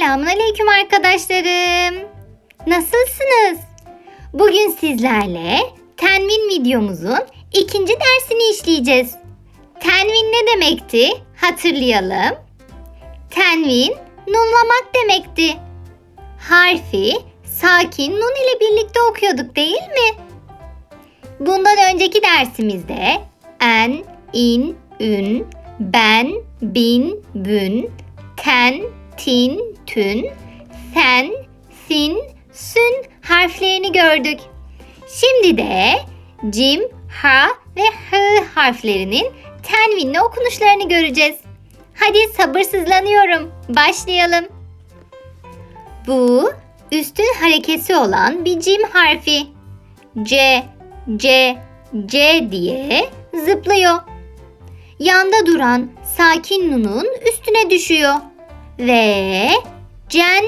Selamünaleyküm arkadaşlarım. Nasılsınız? Bugün sizlerle tenvin videomuzun ikinci dersini işleyeceğiz. Tenvin ne demekti? Hatırlayalım. Tenvin nunlamak demekti. Harfi sakin nun ile birlikte okuyorduk değil mi? Bundan önceki dersimizde en, in, ün, ben, bin, bün, ten, tin, tün, sen, sin, sün harflerini gördük. Şimdi de cim, ha ve hı harflerinin tenvinli okunuşlarını göreceğiz. Hadi sabırsızlanıyorum. Başlayalım. Bu üstün harekesi olan bir cim harfi. C, C, C diye zıplıyor. Yanda duran sakin nunun üstüne düşüyor ve cen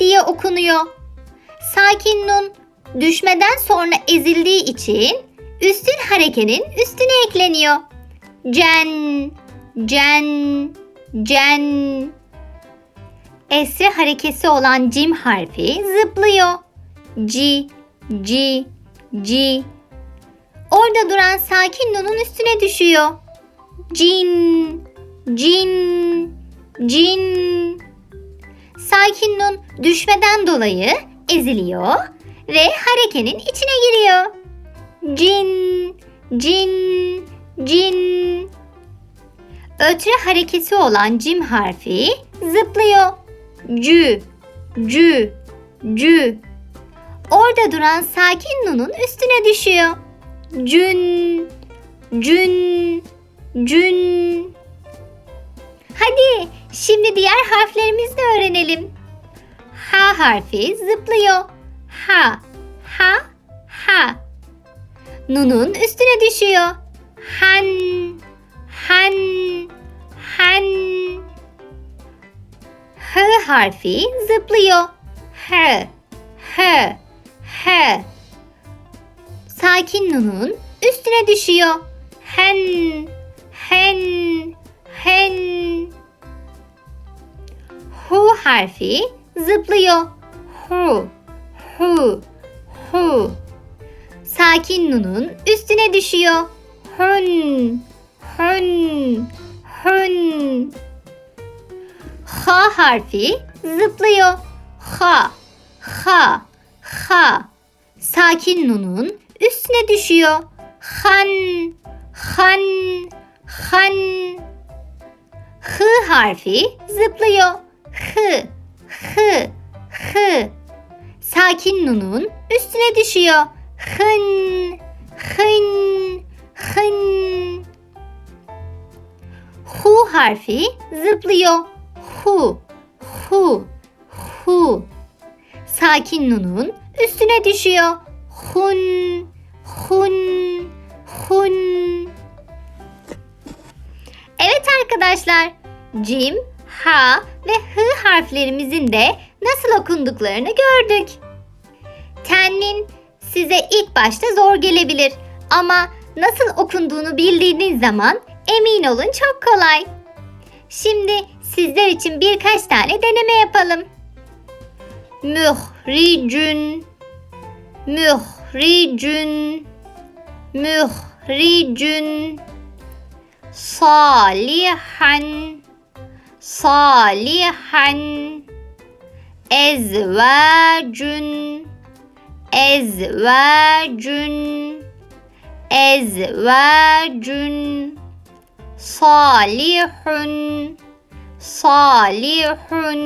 diye okunuyor. Sakin nun düşmeden sonra ezildiği için üstün harekenin üstüne ekleniyor. Cen, cen, cen. Esre harekesi olan cim harfi zıplıyor. Ci, ci, ci. Orada duran sakin nunun üstüne düşüyor. Cin, cin, cin. Sakin düşmeden dolayı eziliyor ve harekenin içine giriyor. Cin, cin, cin. Ötre harekesi olan cim harfi zıplıyor. Cü, cü, cü. Orada duran sakin nunun üstüne düşüyor. Cün, cün, cün. Hadi şimdi diğer harflerimizi de öğrenelim. H harfi zıplıyor. Ha, ha, ha. Nunun üstüne düşüyor. Han, han, han. H harfi zıplıyor. H, h, h. Sakin nunun üstüne düşüyor. Hen, hen, hen. Hu harfi zıplıyor. Hu, hu, hu. Sakin nunun üstüne düşüyor. Hun, hun, hun. Ha harfi zıplıyor. Ha, ha, ha. Sakin nunun üstüne düşüyor. Han, han, han. Hı harfi zıplıyor. Hı, hı, hı. Sakin nunun üstüne düşüyor. Hın, hın, hın. Hu harfi zıplıyor. Hu, hu, hu. Sakin nunun üstüne düşüyor. Hun, hun, hun. Evet arkadaşlar, cim, ha ve hı harflerimizin de nasıl okunduklarını gördük. Tenvin size ilk başta zor gelebilir ama nasıl okunduğunu bildiğiniz zaman emin olun çok kolay. Şimdi sizler için birkaç tane deneme yapalım. Mühricün, mühricün, mühricün. Salihan, salihan. Ezvacün, ezvacün, ezvacün. Salihun, salihun.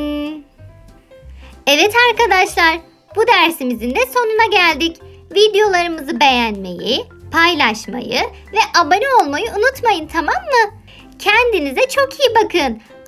Evet arkadaşlar, bu dersimizin de sonuna geldik. Videolarımızı beğenmeyi, paylaşmayı ve abone olmayı unutmayın tamam mı? Kendinize çok iyi bakın.